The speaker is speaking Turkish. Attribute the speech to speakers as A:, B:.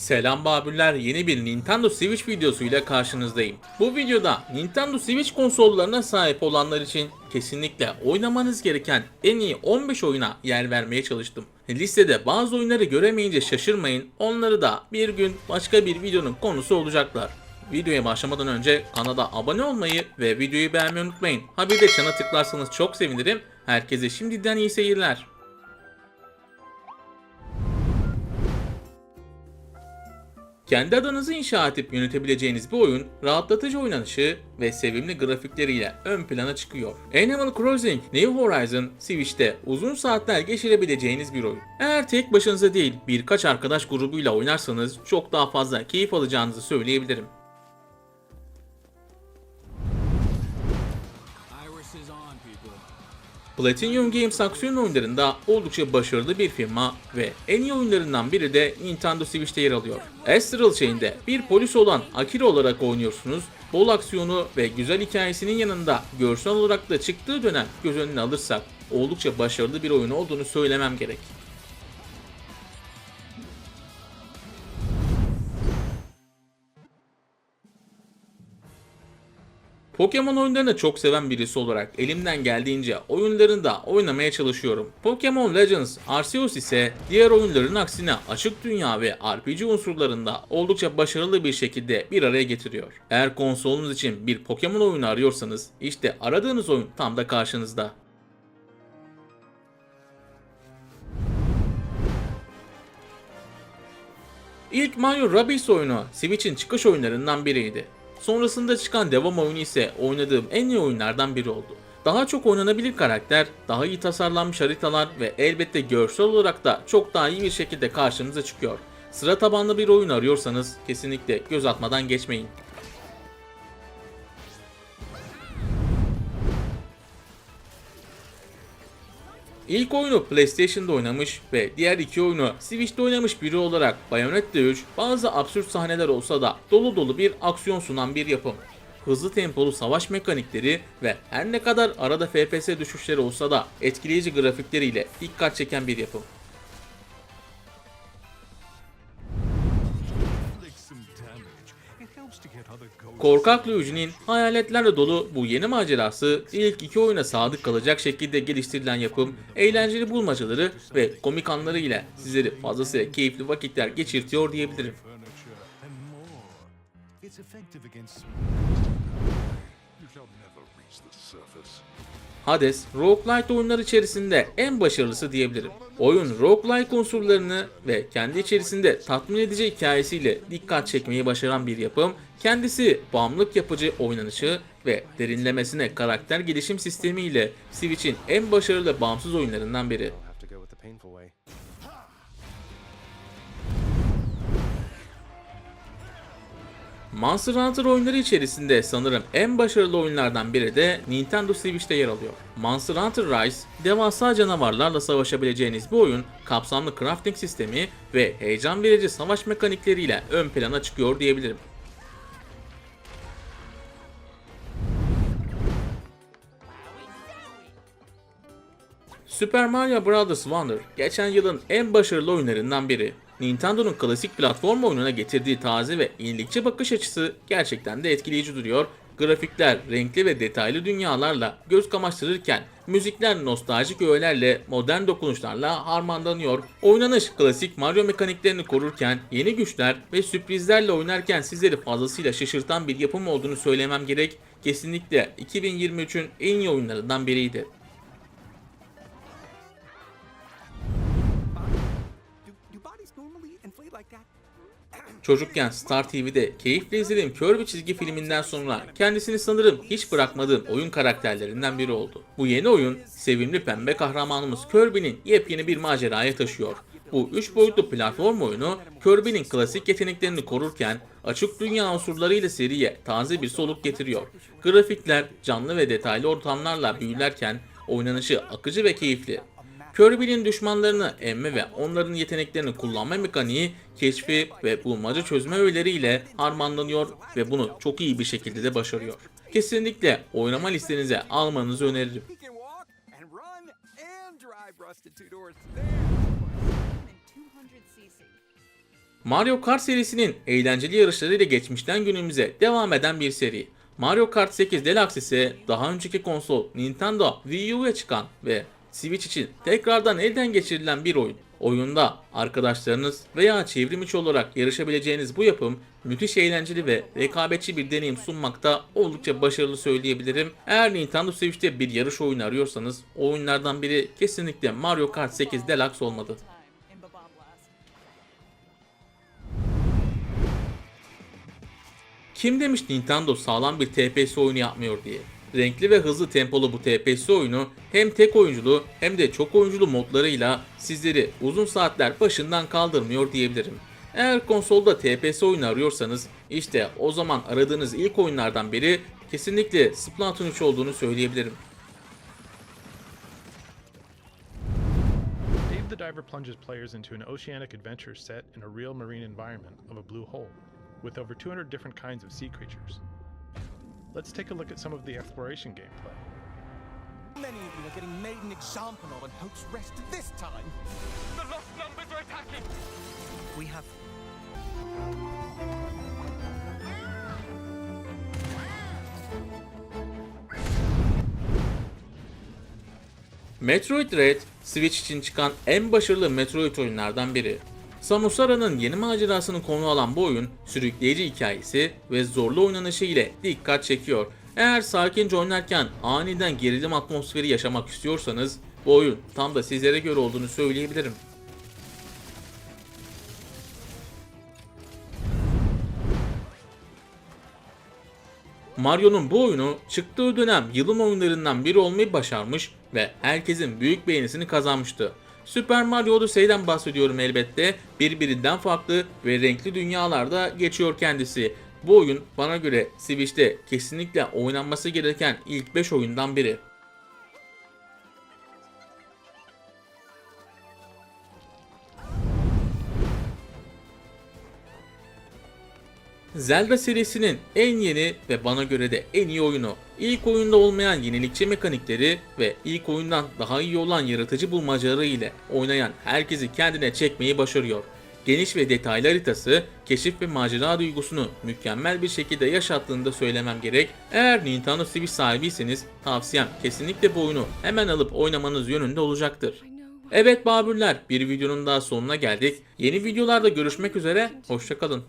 A: Selam Babüller yeni bir Nintendo Switch videosuyla karşınızdayım. Bu videoda Nintendo Switch konsollarına sahip olanlar için kesinlikle oynamanız gereken en iyi 15 oyuna yer vermeye çalıştım. Listede bazı oyunları göremeyince şaşırmayın onları da bir gün başka bir videonun konusu olacaklar. Videoya başlamadan önce kanala abone olmayı ve videoyu beğenmeyi unutmayın. Ha bir de çana tıklarsanız çok sevinirim. Herkese şimdiden iyi seyirler. Kendi adanızı inşa edip yönetebileceğiniz bu oyun rahatlatıcı oynanışı ve sevimli grafikleriyle ön plana çıkıyor. Animal Crossing New Horizon Switch'te uzun saatler geçirebileceğiniz bir oyun. Eğer tek başınıza değil birkaç arkadaş grubuyla oynarsanız çok daha fazla keyif alacağınızı söyleyebilirim. Platinum Games aksiyon oyunlarında oldukça başarılı bir firma ve en iyi oyunlarından biri de Nintendo Switch'te yer alıyor. Astral Chain'de bir polis olan Akira olarak oynuyorsunuz. Bol aksiyonu ve güzel hikayesinin yanında görsel olarak da çıktığı dönem göz önüne alırsak oldukça başarılı bir oyun olduğunu söylemem gerek. Pokemon oyunlarını çok seven birisi olarak elimden geldiğince oyunlarını da oynamaya çalışıyorum. Pokemon Legends Arceus ise diğer oyunların aksine açık dünya ve RPG unsurlarında oldukça başarılı bir şekilde bir araya getiriyor. Eğer konsolunuz için bir Pokemon oyunu arıyorsanız işte aradığınız oyun tam da karşınızda. İlk Mario Rabbids oyunu Switch'in çıkış oyunlarından biriydi. Sonrasında çıkan devam oyunu ise oynadığım en iyi oyunlardan biri oldu. Daha çok oynanabilir karakter, daha iyi tasarlanmış haritalar ve elbette görsel olarak da çok daha iyi bir şekilde karşınıza çıkıyor. Sıra tabanlı bir oyun arıyorsanız kesinlikle göz atmadan geçmeyin. İlk oyunu PlayStation'da oynamış ve diğer iki oyunu Switch'te oynamış biri olarak Bayonetta 3 bazı absürt sahneler olsa da dolu dolu bir aksiyon sunan bir yapım. Hızlı tempolu savaş mekanikleri ve her ne kadar arada FPS düşüşleri olsa da etkileyici grafikleriyle dikkat çeken bir yapım. Korkak Luigi'nin hayaletlerle dolu bu yeni macerası ilk iki oyuna sadık kalacak şekilde geliştirilen yapım, eğlenceli bulmacaları ve komik anları ile sizleri fazlasıyla keyifli vakitler geçirtiyor diyebilirim. Hades, roguelite oyunlar içerisinde en başarılısı diyebilirim. Oyun roguelike unsurlarını ve kendi içerisinde tatmin edici hikayesiyle dikkat çekmeyi başaran bir yapım, kendisi bağımlılık yapıcı oynanışı ve derinlemesine karakter gelişim sistemiyle Switch'in en başarılı bağımsız oyunlarından biri. Monster Hunter oyunları içerisinde sanırım en başarılı oyunlardan biri de Nintendo Switch'te yer alıyor. Monster Hunter Rise, devasa canavarlarla savaşabileceğiniz bu oyun, kapsamlı crafting sistemi ve heyecan verici savaş mekanikleriyle ön plana çıkıyor diyebilirim. Super Mario Bros. Wonder geçen yılın en başarılı oyunlarından biri. Nintendo'nun klasik platform oyununa getirdiği taze ve yenilikçi bakış açısı gerçekten de etkileyici duruyor. Grafikler renkli ve detaylı dünyalarla göz kamaştırırken müzikler nostaljik öğelerle modern dokunuşlarla harmanlanıyor. Oynanış klasik Mario mekaniklerini korurken yeni güçler ve sürprizlerle oynarken sizleri fazlasıyla şaşırtan bir yapım olduğunu söylemem gerek. Kesinlikle 2023'ün en iyi oyunlarından biriydi. Çocukken Star TV'de keyifle izlediğim Kirby çizgi filminden sonra kendisini sanırım hiç bırakmadığım oyun karakterlerinden biri oldu. Bu yeni oyun sevimli pembe kahramanımız Kirby'nin yepyeni bir maceraya taşıyor. Bu 3 boyutlu platform oyunu Kirby'nin klasik yeteneklerini korurken açık dünya unsurlarıyla seriye taze bir soluk getiriyor. Grafikler canlı ve detaylı ortamlarla büyülerken oynanışı akıcı ve keyifli. Kirby'nin düşmanlarını emme ve onların yeteneklerini kullanma mekaniği, keşfi ve bulmaca çözme öğeleriyle harmanlanıyor ve bunu çok iyi bir şekilde de başarıyor. Kesinlikle oynama listenize almanızı öneririm.
B: He can walk and run and drive Rusted Two Doors. There.
C: and 200 cc.
A: Mario Kart serisinin eğlenceli yarışlarıyla geçmişten günümüze devam eden bir seri. Mario Kart 8 Deluxe ise daha önceki konsol Nintendo Wii U'ya çıkan ve Switch için tekrardan elden geçirilen bir oyun. Oyunda arkadaşlarınız veya çevrim içi olarak yarışabileceğiniz bu yapım müthiş eğlenceli ve rekabetçi bir deneyim sunmakta oldukça başarılı söyleyebilirim. Eğer Nintendo Switch'te bir yarış oyunu arıyorsanız oyunlardan biri kesinlikle Mario Kart 8 Deluxe olmadı. Kim demiş Nintendo sağlam bir TPS oyunu yapmıyor diye. Renkli ve hızlı tempolu bu TPS oyunu hem tek oyunculu hem de çok oyunculu modlarıyla sizleri uzun saatler başından kaldırmıyor diyebilirim. Eğer konsolda TPS oyunu arıyorsanız işte o zaman aradığınız ilk oyunlardan biri kesinlikle Splatoon 3 olduğunu söyleyebilirim.
C: The Diver plunges players into an oceanic adventure set in a real marine environment of a blue hole, with over 200 different kinds of sea creatures. Let's take a look at some of the exploration gameplay.
B: Many of you are getting made an example of and hopes rest this time. The lost numbers are attacking. We have
A: Metroid Red, Switch için çıkan en başarılı Metroid oyunlardan biri. Samus Aran'ın yeni macerasını konu alan bu oyun, sürükleyici hikayesi ve zorlu oynanışı ile dikkat çekiyor. Eğer sakince oynarken aniden gerilim atmosferi yaşamak istiyorsanız, bu oyun tam da sizlere göre olduğunu söyleyebilirim. Mario'nun bu oyunu çıktığı dönem yılın oyunlarından biri olmayı başarmış ve herkesin büyük beğenisini kazanmıştı. Super Mario Odyssey'den bahsediyorum elbette. Birbirinden farklı ve renkli dünyalarda geçiyor kendisi. Bu oyun bana göre Switch'te kesinlikle oynanması gereken ilk 5 oyundan biri. Zelda serisinin en yeni ve bana göre de en iyi oyunu. İlk oyunda olmayan yenilikçi mekanikleri ve ilk oyundan daha iyi olan yaratıcı bulmacaları ile oynayan herkesi kendine çekmeyi başarıyor. Geniş ve detaylı haritası, keşif ve macera duygusunu mükemmel bir şekilde yaşattığını da söylemem gerek. Eğer Nintendo Switch sahibiyseniz tavsiyem kesinlikle bu oyunu hemen alıp oynamanız yönünde olacaktır. Evet Babürler bir videonun daha sonuna geldik. Yeni videolarda görüşmek üzere, hoşçakalın.